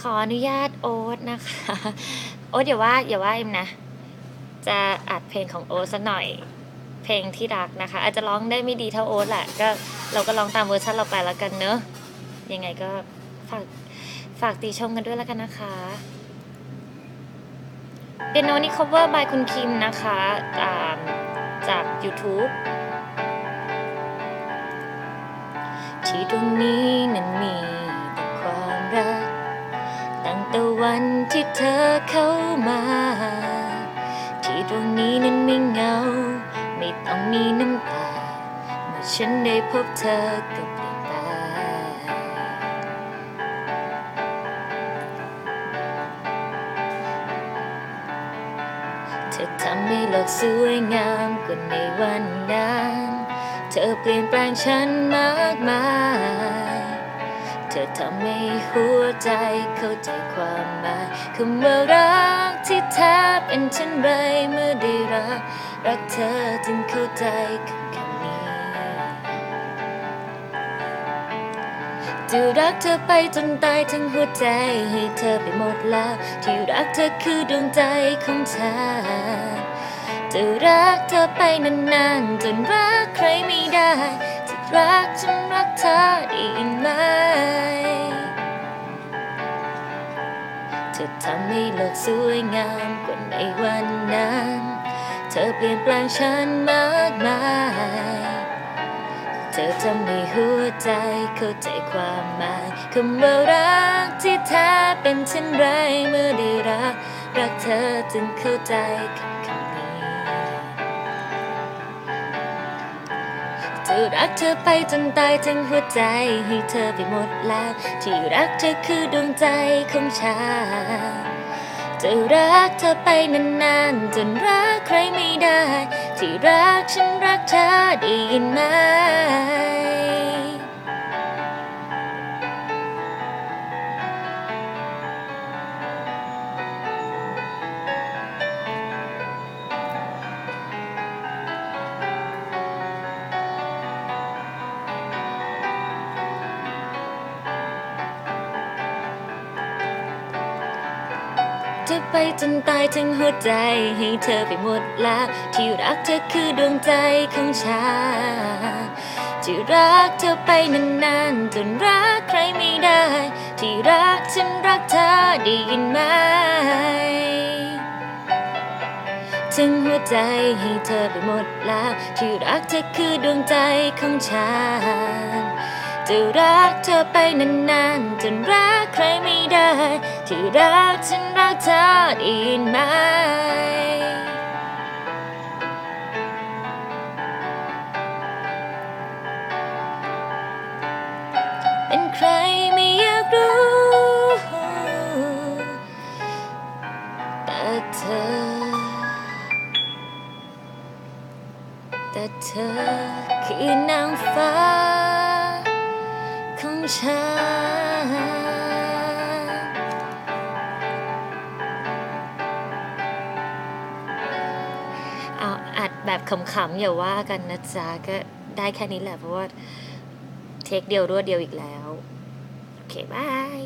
ขออนุญาตโอ๊ตนะคะ โอ๊ตอย่าว่าอย่าว่าเอ็มนะ จะอัดเพลงของโอ๊ตสักหน่อย เพลงที่รักนะคะ อาจจะร้องได้ไม่ดีเท่าโอ๊ตแหละก็เราก็ร้องตามเวอร์ชันเราไปแล้วกันเนอะยังไงก็ฝากฝากติชมกันด้วยแล้วกันนะคะเปียโนนี่ cover by คุณคิมนะคะาจาก YouTube ที่ตรงนี้นั้นมี แต่วันที่เธอเข้ามา ที่ตรงนี้นั้นไม่เหงา ไม่ต้องมีน้ำตา เมื่อฉันได้พบเธอก็เปลี่ยนไปเธอทำให้โลกสวยงามกว่าในวันนั้น เธอเปลี่ยนแปลงฉันมากมาย เธอทำให้หัวใจเข้าใจความหมายคำว่ารักที่แท้เป็นเช่นไรเมื่อได้รัก รักเธอจึงเข้าใจคำคำนี้ จะรักเธอไปจนตายทั้งหัวใจให้เธอไปหมดแล้ว ที่รักเธอคือดวงใจของฉันจะรักเธอไปนานๆจนรักใครไม่ได้ รักฉันรักเธอได้ยินไหมเธอทำให้โลกสวยงามกว่าในวันนั้น เธอเปลี่ยนแปลงฉันมากมาย เธอทำให้หัวใจเข้าใจความหมายคำว่ารักที่แท้เป็นเช่นไรเมื่อได้รัก รักเธอจึงเข้าใจคำ จะรักเธอไปจนตายทั้งหัวใจให้เธอไปหมดแล้ว ที่รักเธอคือดวงใจของฉันจะรักเธอไปนานๆ จนรักใครไม่ได้ ที่รักฉันรักเธอได้ยินไหม จะไปจนตายทั้งหัวใจให้เธอไปหมดแล้ว ที่รักเธอคือดวงใจของฉันจะรักเธอไปนานๆจนรักใครไม่ได้ ที่รักฉันรักเธอได้ยินไหมถึงหัวใจให้เธอไปหมดแล้ว ที่รักเธอคือดวงใจของฉัน จะรักเธอไปนานๆจนรักใครไม่ได้ ที่รักฉันรักเธอได้ไหมเป็นใครไม่อยากรู้ แต่เธอ แต่เธอคือนางฟ้า ฉันเอาอัดแบบขำๆอย่าว่ากันนะจ๊ะ ก็ได้แค่นี้แหละเพราะว่า เทคเดียวรวดเดียวอีกแล้ว โอเค บาย